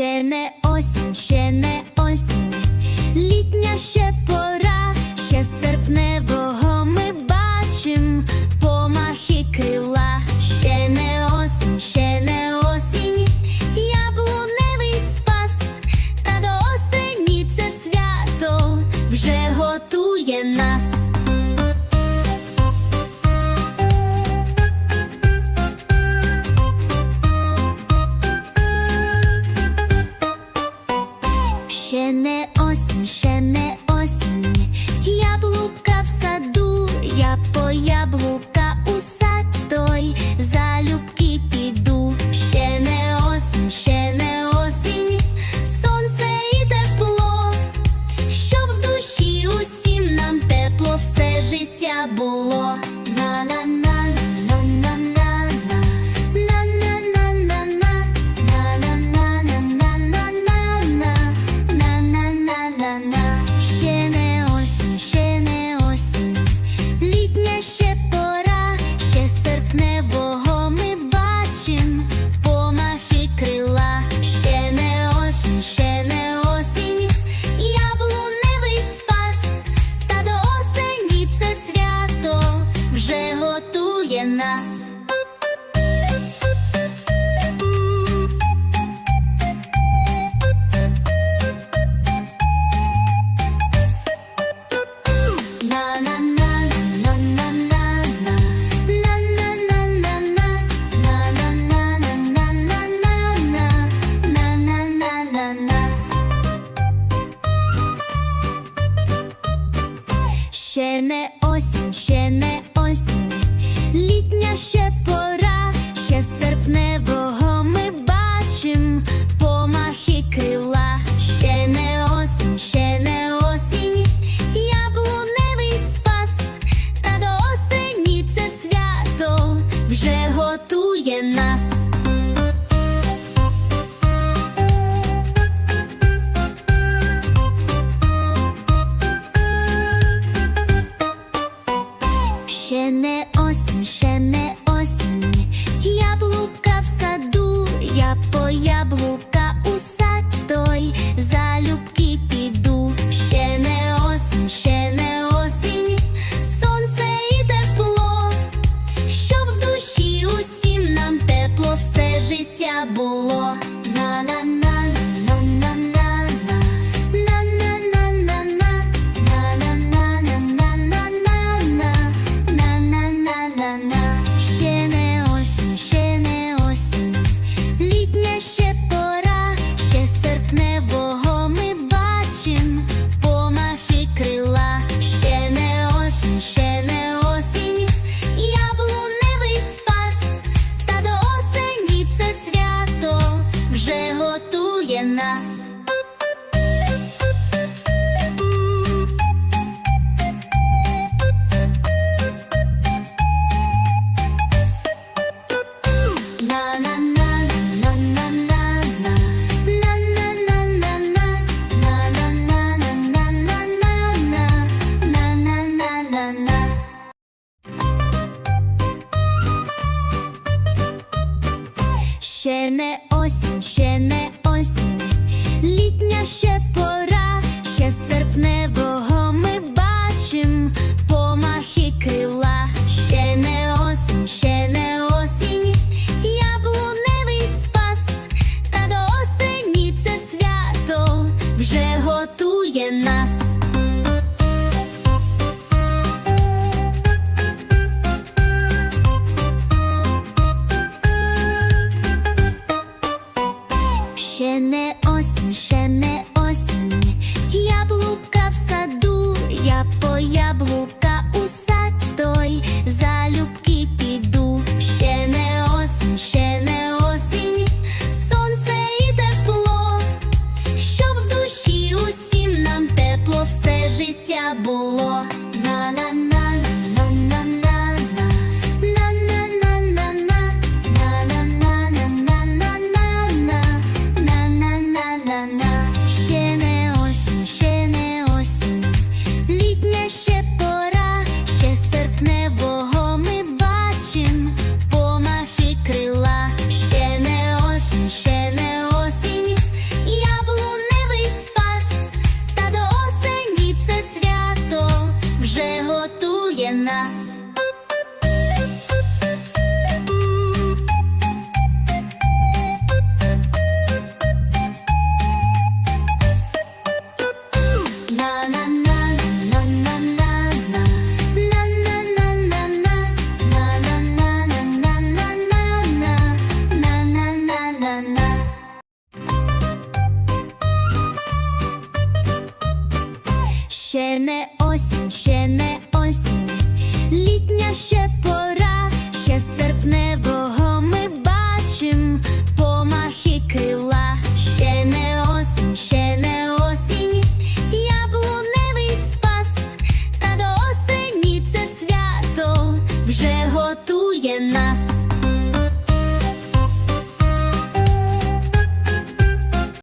Ще не осінь, ще не осінь. ще не осінь, ще не осінь, яблука в саду, я по яблука у сад той. Залюбки піду, ще не осінь, ще не осінь, сонце і тепло, щоб в душі усім нам тепло все життя було. Ще не осінь. ще осінь, ще не осінь, яблука. осінь, ще не осінь, літня ще пора, ще серпнева. nace.